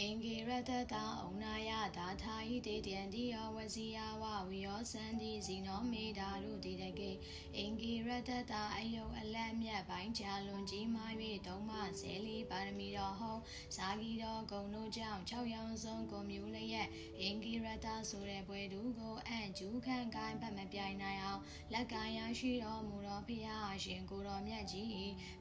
အင်္ဂိရတတဩနာယဒါထာဟိတေတယံတိယောဝစီယဝဝိယောစန္တိဇီနောမေဓာရုတိတကေအင်္ဂိရတတအယုတ်အလက်မြတ်ပိုင်းချလွန်ကြီးမာ၍သုံးမဇဲလီပါရမီတော်ဟောဇာဂီတော်ဂုံတို့ကြောင့်၆ရောင်စုံကိုမျိုးလျက်အင်္ဂိရတဆိုတဲ့ပွဲသူကိုအံ့ကျူးခန့်ကိုင်းဖတ်မပြိုင်နိုင်အောင်လက်ကရရှိတော်မူတော်ဖျားရှင်ကိုတော်မြတ်ကြီး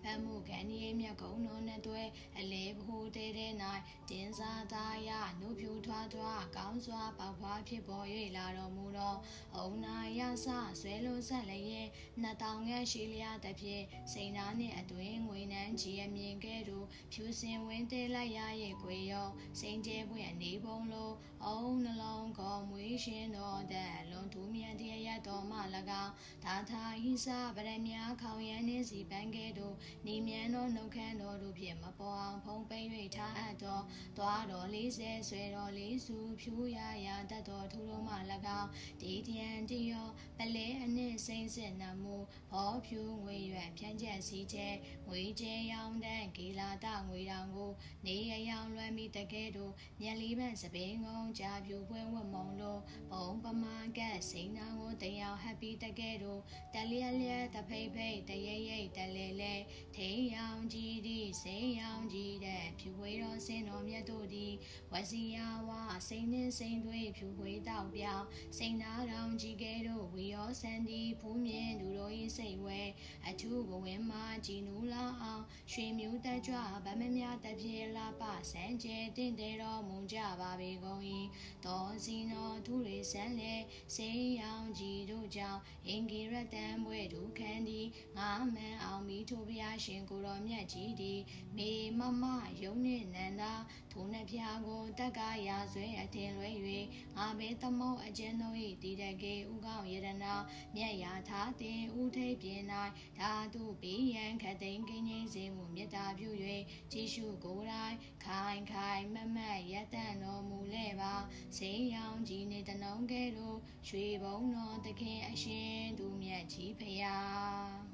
ဗတ်မှုခံဒီမြတ်ကုံတော်နဲ့တွဲအလေဘဟုတဲတဲ၌တင်းစားသားရနုဖြူထွားထွားကောင်းစွာပေါဖွားဖြစ်ပေါ်၍လာတော်မူသောအုံနာယဆဆွဲလုံးဆက်လည်းရင်နှစ်တောင်ငယ်ရှိလျာတဖြင့်စိန်သားနှင့်အတွင်ငွေနှန်းကြီးအမြင်ကဲ့သို့ဖြူစင်ဝင်းတဲလိုက်ရရဲ့ခွေရောစိန်ကျဲပွင့်အနေပုံလိုအုံနှလုံးကောမွေးရှင်တော်တဲ့လွန်ထူးမြတ်တရရတော်မှ၎င်းဒါသာဟိစဗရမ ्या ခေါင်ရန်နှင့်စီပန်းကဲ့သို့နေမြန်သောနှုတ်ခမ်းတော်တို့ဖြင့်မပေါ်အောင်ဖုံးပိန်၍ထားအပ်သောသွားတော်40ဆွဲတော်လေးစုဖြူရရာတတ်တော်ထူတော်မှ၎င်းဒီတယံတရောပလဲအနှင့်စိမ့်စစ်နမှုဘောဖြူငွေရွယ်ဖြန့်ချက်စီကျဲငွေကျဲရောင်းတဲ့ဂီလာတငွေတောင်ကို နေရရောင်လွှမ်းပြီးတကဲ့သို့မျက်လေးပန့်စပင်းကုန်းကြာပြူပွဲဝတ်မုံလိုဘုံပမာကက်စိန်နာကိုတရားဟပ်ပြီးတကဲ့သို့တလျက်လျက်တဖိတ်ဖိတ်တရိပ်ရိပ်တလဲလဲထိန်ရောင်ကြီးသည်စိန်ရောင်ကြီးတဲ့ဖြူဝေးတော်စင်တော်မြတ်တို့သည်ဝစီယဝစိန်နှင်းစိန်သွေးဖြူဝေးတောက်ပြောင်းစိန်နာတောင်ကြီးကဲတို့ဝီရောစန်ဒီဖူးမြင်သူတို့၏စိတ်ဝဲအထူးဘဝင်မှာကြည်နူလာအောင်ရွှေမျိုးတက်ကြွဗမမြတပြေလာပဆန်းကျဲတင့်တယ်တော်မူကြပါပေကုန်၏တော်စီနောသူရိဆန်းလေစိန်ရောင်ကြီးတို့ကြောင့်အင်္ဂိရတံဘွဲဒုခန်းသည်ငါမန်အောင်မိထိုဘုရားရှင်ကိုတော်မြတ်ကြီးသည်မေမမယုံနှင့်နန္ဒာထိုနှဖျားကိုတက်ကရာဆွဲအထင်လွဲ၍ငါဘေသမုတ်အကျဉ်တို့၏တည်တကေဥကောင်းယရနာမြတ်ရာထားတင်ဥထိပ်ပြင်၌ဓာတုပိယံခတိန်ကင်းငိမ့်စေမှုမေတ္တာပြု၍ကြည်ရှုကိုယ်တိုင်ခိုင်ခိုင်မမတ်ရတန်တော်မူလဲပါစိန်ရောင်ကြီးနေတနှုံကဲ့သို့ရွှေဘုံတော်သခင်အရှင်သူမြတ်ကြီးဖရာ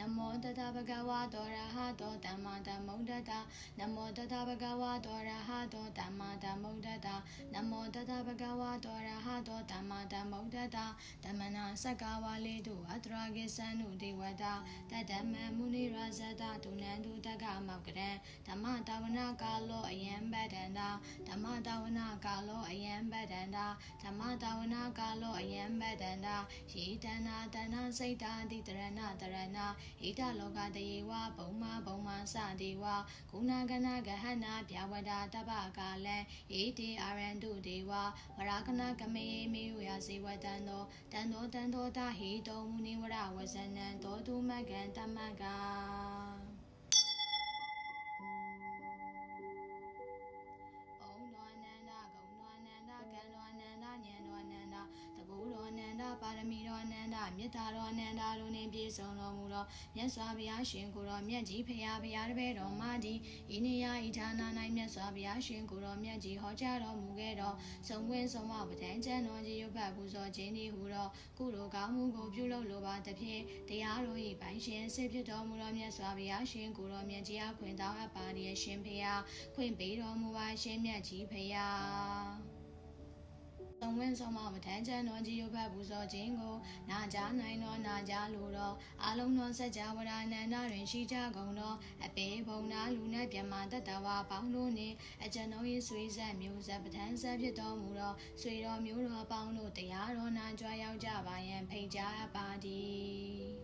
နမောတတဗဂဝါတောရဟတောတမ္မာတမုဒ္ဒတာနမောတတဗဂဝါတောရဟတောတမ္မာတမုဒ္ဒတာနမောတတဗဂဝါတောရဟတောတမ္မာတမုဒ္ဒတာတမနာစက္ကဝါလေတုအတရာကိသန္နုဒေဝတာတတမမုနိရဇတဒုနန္တုတက္ကမောက္ကရံဓမ္မတာဝနာကာလောအယံပဒန္တာဓမ္မတာဝနာကာလောအယံပဒန္တာဓမ္မတာဝနာကာလောအယံပဒန္တာယေတနာတဏစိတ်တာတိတရဏတရဏဣဒလောကတယေဝဘုံမဘုံမစတိဝကုဏကနာဂဟနာပြဝဒတပကာလံဣတိအာရန္တုဒေဝဝရကနာကမေမေယယစေဝတံသောတန်သောတန်သောတာဟိတောမုနိဝရဝဇနံသောတုမကံတမက မေတ္တာတော်အနန္တတို့နှင့်ပြည့်စုံတော်မူသောမြတ်စွာဘုရားရှင်ကိုယ်တော်မြတ်ကြီးဖရာဘုရားတပည့်တော်မကြီးဤနေရာဤဌာန၌မြတ်စွာဘုရားရှင်ကိုယ်တော်မြတ်ကြီးဟောကြားတော်မူခဲ့သောသုံးဝင်းသုံးမပဋ္ဌာန်းကျမ်းတော်ကြီးရုပ်ပတ်ပူဇော်ခြင်းဤဟူသောကုသိုလ်ကောင်းမှုကိုပြုလုပ်လိုပါသဖြင့်တရားတော်၏ပိုင်ရှင်စေဖြစ်တော်မူသောမြတ်စွာဘုရားရှင်ကိုယ်တော်မြတ်ကြီးအားခွင့်တောင်းအပ်ပါရရှင်ဖရာခွင့်ပေးတော်မူပါရှင်မြတ်ကြီးဖရာ သုံးဝင်းဆုံးမမထမ်းချမ်းတော်ကြီးရုပ်ဖတ်ပူဇော်ခြင်းကိုနာကြားနိုင်တော်နာကြားလိုတော်အာလုံးတော်စัจ java ဝရဏန္ဒတွင်ရှိကြကုန်သောအပေဘုံနာလူနဲ့မြမတတ္တဝါပေါင်းတို့နှင့်အကျွန်ုပ်၏ဆွေဆက်မျိုးဆက်ပဋ္ဌာန်းဆက်ဖြစ်တော်မူသောဆွေတော်မျိုးတော်ပေါင်းတို့တရားတော်နာကြွားရောက်ကြပါရန်ဖိတ်ကြားအပ်ပါသည်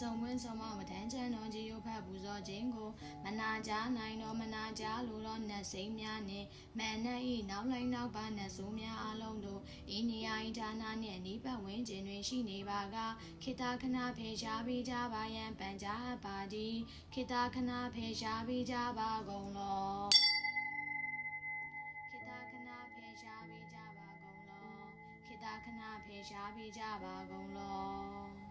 ဆုံးဝင်းဆုံးမမတန်းချမ်းတော်ကြီးရုပ်ဖတ်ပူဇော်ခြင်းကိုမနာကြားနိုင်တော်မနာကြားလိုသောနတ်စိမ့်များနှင့်မန်နတ်ဤနောက်လိုက်နောက်ပါနတ်ဆိုးများအလုံးတို့ဤနေရာဤဌာနနှင့်ဤပတ်ဝန်းကျင်တွင်ရှိနေပါကခေတ္တခဏဖေရှားပေးကြပါရန်ပန်ကြားအပ်ပါသည်ခေတ္တခဏဖေရှားပေးကြပါကုန်လောခေတ္တခဏဖေရှားပေးကြပါကုန်လောခေတ္တခဏဖေရှားပေးကြပါကုန်လော